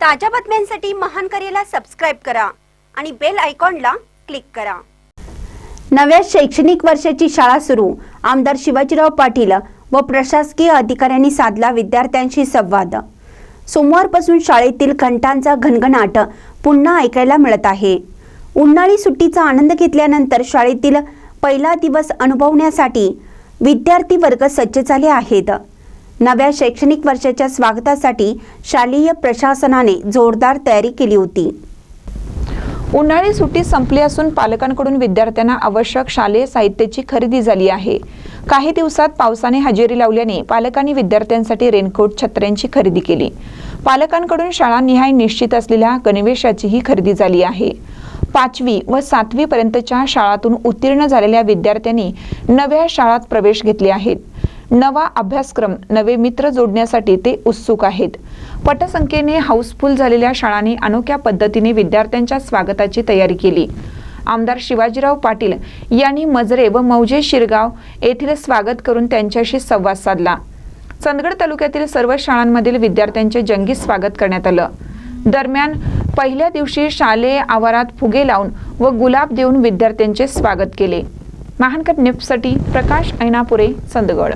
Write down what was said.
ताज्या बातम्यांसाठी महान करेला सबस्क्राईब करा आणि बेल आयकॉनला क्लिक करा. नव्या शैक्षणिक वर्षाची शाळा सुरू. आमदार शिवाजीराव पाटील व प्रशासकीय अधिकाऱ्यांनी साधला विद्यार्थ्यांशी संवाद. सोमवारपासून शाळेतील घंटांचा घनघनाट पुन्हा ऐकायला मिळत आहे. उन्हाळी सुट्टीचा आनंद घेतल्यानंतर शाळेतील पहिला दिवस अनुभवण्यासाठी विद्यार्थी वर्ग सज्ज झाले आहेत. नव्या शैक्षणिक वर्षाच्या स्वागतासाठी शालेय प्रशासनाने जोरदार तयारी केली होती. उन्हाळी सुट्टी संपली असून पालकांकडून विद्यार्थ्यांना आवश्यक शालेय साहित्याची खरेदी झाली आहे. काही दिवसात पावसाने हजेरी लावल्याने पालकांनी विद्यार्थ्यांसाठी रेनकोट छत्र्यांची खरेदी केली. पालकांकडून शाळानिहाय निश्चित असलेल्या गणवेशाचीही खरेदी झाली आहे. पाचवी व सातवी पर्यंतच्या शाळातून उत्तीर्ण झालेल्या विद्यार्थ्यांनी नव्या शाळात प्रवेश घेतले आहेत. नवा अभ्यासक्रम नवे मित्र जोडण्यासाठी ते उत्सुक आहेत. पटसंख्येने हाऊसफुल झालेल्या शाळांनी अनोख्या पद्धतीने विद्यार्थ्यांच्या स्वागताची तयारी केली. आमदार शिवाजीराव पाटील यांनी मजरे व मौजे शिरगाव येथील स्वागत करून त्यांच्याशी संवाद साधला. चंदगड तालुक्यातील सर्व शाळांमधील विद्यार्थ्यांचे जंगी स्वागत करण्यात आलं. दरम्यान पहिल्या दिवशी शालेय आवारात फुगे लावून व गुलाब देऊन विद्यार्थ्यांचे स्वागत केले. महानकर निफ्टसाठी प्रकाश ऐनापुरे चंदगड.